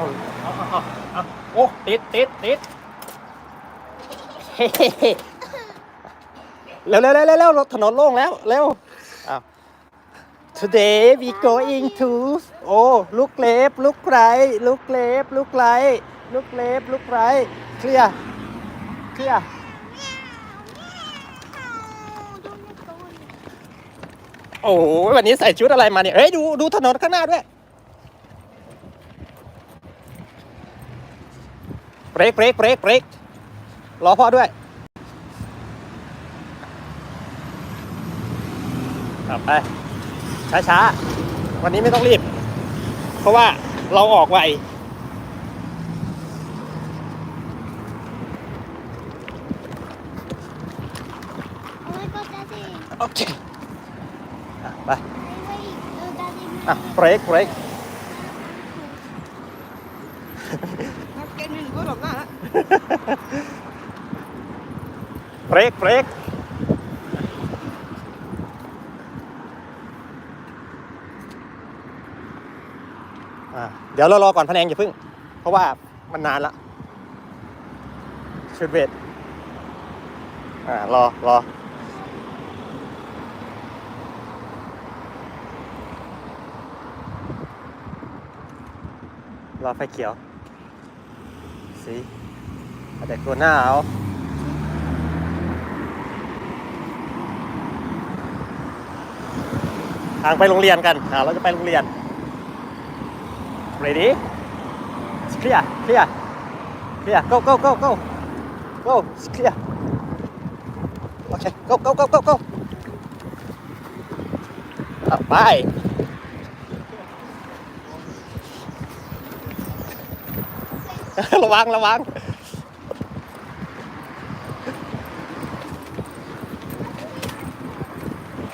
เอาเอาเอาเอาโอ้ติดติดติดเฮ้เร็วเร็วเร็วเร็วเร็วถนนโล่งแล้วเร็วอ้าว today we going to โอ้ look left look right look left look right look left look right clear clear โอ้โหวันนี้ใส่ชุดอะไรมาเนี่ยเฮ้ยดูดูถนนข้างหน้าด้วย เบ รกเบรกเบรกเบรกรอพ่อด้วยเอาไป ช้าๆ วันนี้ไม่ต้องรีบ เพราะว่าเราออกไว Oh my god, Daddy. โอเคอะไป Wait, wait. Oh, Daddy. อะเบรกเบรกแก นี่หนูก็หลบหน้าละเบรกเบรกอะเดี๋ยวเรารอก่อนพะแนงอย่าพึ่ง เพราะว่ามันนานละชุดเวทอ่ารอรอรอไฟเขียว สิแต่ตัวหน้าเอาทางไปโรงเรียนกันอ่าเราจะไปโรงเรียน ready clear clear clear go go go go go clear โอเค go go go go go ไป ระวังระวัง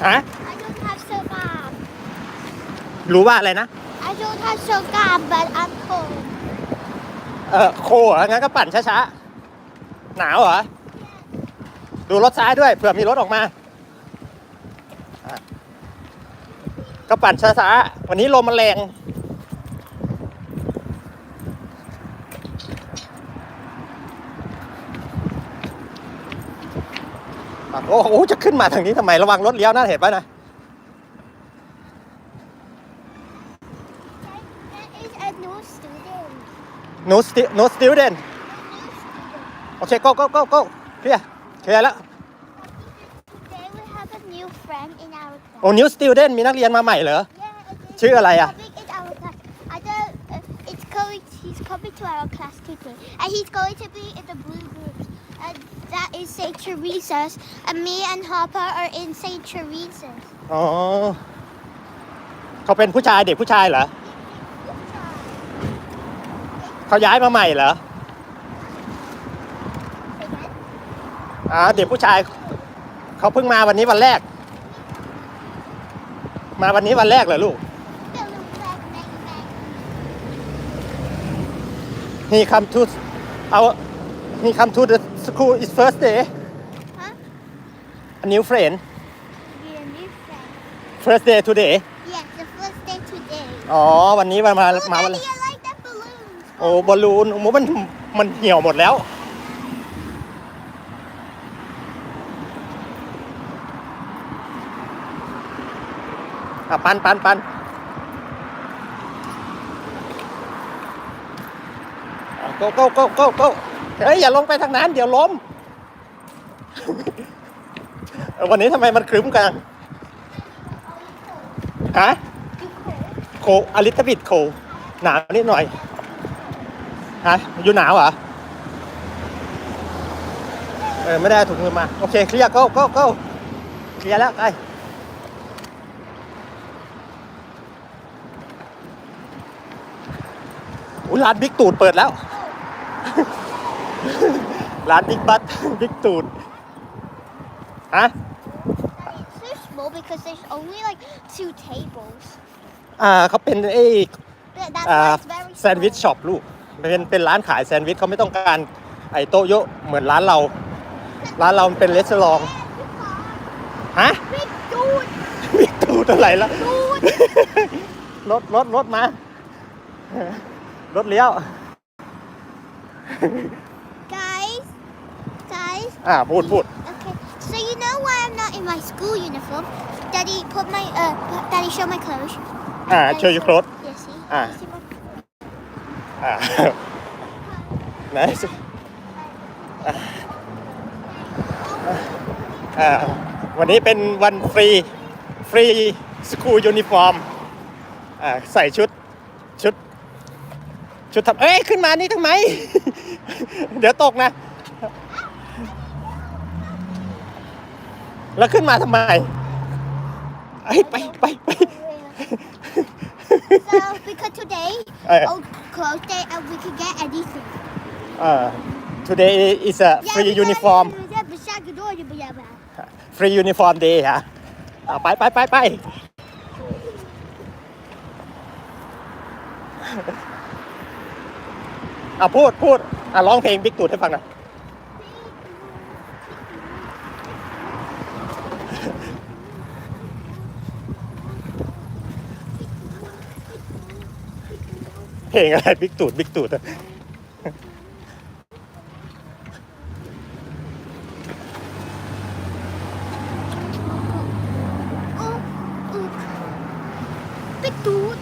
ฮะ I don't have soccer. รู้ว่าอะไรนะ I don't have soccer, but I'm cold. เออโคเหรองั้นก็ปั่นช้าๆ หนาวเหรอ ดูรถซ้ายด้วยเผื่อมีรถออกมาอะก็ปั่นช้าๆ วันนี้ลมมันแรง โอ้โหจะขึ้นมาทางนี้ทำไมระวังรถเลี้ยวนะเห็นป่ะนะ That is a new student. no stu- no student โอเค go go go go เคลียร์เคลียร์แล้ว Today we have a new friend in our class. โอ้ new student มีนักเรียนมาใหม่เหรอ Yeah, it is ชื่ออะไรอะ coming in our class. I don't, uh, it's going, he's coming to our class today. And he's going to be in the blue group. And that is St. Teresa's. And me and Hopper are in St. Teresa's. อ๋อเขาเป็นผู้ชายเด็กผู้ชายเหรอเขาย้ายมาใหม่เหรออ่าเด็กผู้ชายเขาเพิ่งมาวันนี้วันแรก มาวันนี้วันแรกเหรอลูก he come to our he come to the school is first day Huh? a new friend Yeah, new friend. first day today Yes, the first day today. อ๋อวันนี้มามา Oh, มาวัน Daddy, I like that balloon. โอ้บอลลูนโอ้มันมันเหี่ยวหมดแล้ว อะปันปันปันโก้โก้โก้โก้โก้ เฮ้ยอย่าลงไปทางนั้น เดี๋ยวล้ม วันนี้ทำไมมันครึ้มกันฮะโคอลิตบิดโคหนาวนิดหน่อยฮะอยู่หนาวเหรอเออไม่ได้ถุงมือมา โอเคเคลียร์ go go go เคลียร์แล้วไปอุ้ยร้านบิ๊กตูดเปิดแล้ว ร้านบิ๊กบัตบิ๊กตูดฮะ It's so small because there's only like two tables. อ่าเขาเป็นไอ้ But that's อ่า why it's very แซนด์วิชช็อปลูกเป็นเป็นร้านขายแซนด์วิชเขาไม่ต้องการไอ้โต๊ะเยอะเหมือนร้านเรา ร้านเรามันเป็นเลสซองฮะ Big dude, บิ๊กตูดอะไรละ dude. รถรถรถมารรถเลี้ยว Guys, guys. อ่าพูดพูด Okay. So you know why I'm not in my school uniform? Daddy put my uh. Daddy show my clothes. อ่า Daddy โชว์ยูโคร Yes, see. Ah. See my- อ่า ไหนสิอ่าอ่าวันนี้เป็นวันฟรี ฟรีสคูลยูนิฟอร์มอ่าใส่ชุด ชุด ชุดทำเอ้ย ขึ้นมานี่ทำไม เดี๋ยวตกนะ แล้วขึ้นมาทำไมเอ้ยไปไปไป so because today, Uh. old clothes day, and we can get anything. อ่า today is a free uniform Yeah, but shut the door, you be able. free uniform day ฮะอ่าไปไปไปไปอะพูดพูดอะร้องเพลงบิ๊กตูดให้ฟังหน่อย เพลงอะไรบิ๊กตูดบิ๊กตูดอะ Oh, oh. Big dude.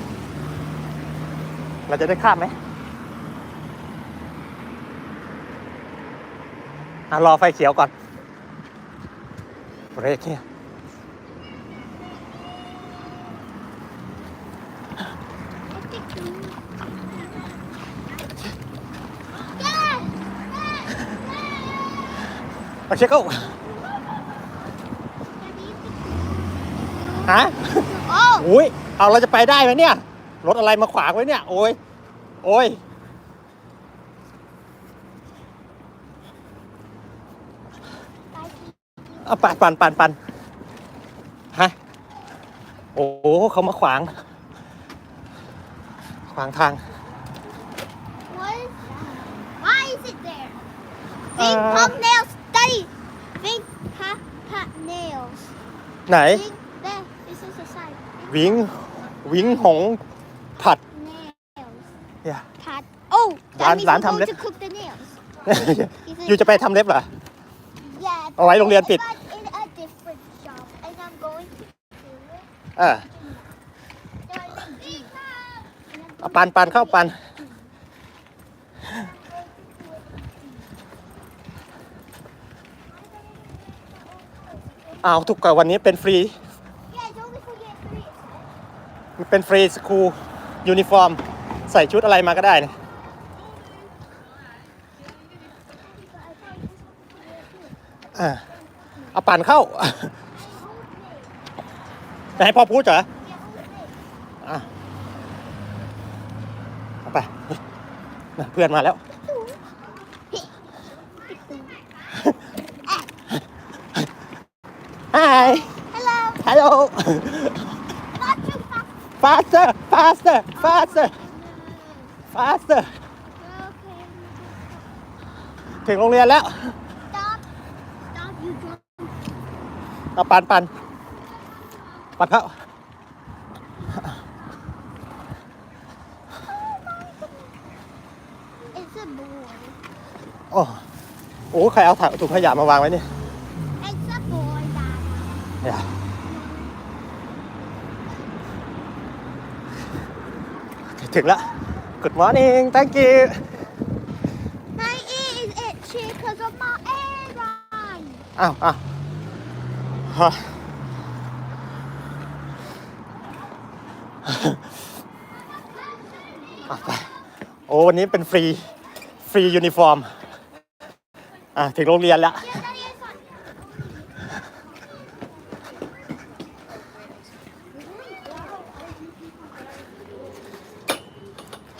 เราจะได้ข้ามไหมอะรอไฟเขียวก่อนเบรกเนี่ย โอเคก็ฮะ Oh. อุ้ยเอาเราจะไปได้ไหมเนี่ย รถอะไรมาขวางไว้เนี่ย โอ้ย โอ้ย เอาปันปันปันปันฮะ โอ้โหเขามาขวาง ขวางทาง What is that? Why is it there? Big Uh. pump nails. Daddy. Big pop pop nails. ไหน Big there. This is the side. วิงวิงหงผัด Nails. เนี่ย Pat. Oh, that Lan- means Lan we're thăm going lip. to cook the nails. อยู่จะไปทำเล็บเหรอ Yeah. เอาไว้โรงเรียนปิด but in a different shop, and I'm going to do it. อ่า Daddy. เอาปันปันเข้าปัน อ้าวทุกกับวันนี้เป็นฟรีมันเป็นฟรีสคูลยูนิฟอร์ม ใส่ชุดอะไรมาก็ได้นี่ยอ่าเอาปั่นเข้าจะให้พ่อพูดเหรออะเอาไปนะเพื่อนมาแล้ว Hello. Hello Not too fast. faster faster faster faster Okay. ถึงโรงเรียนแล้ว Stop. Stop, you drunk. เอาปันปันปันเข้า It's a boy. โอ้โอ้ใครเอาถังถุงขยะมาวางไว้เนี่ย It's a boy, Dad. เนี่ย ถึงแล้ว Good morning thank you My ear is itchy because of my airline. อ้าวอ้าวฮะอะไปโอ้วันนี้เป็นฟรี ฟรียูนิฟอร์ม อะ ถึงโรงเรียนแล้ว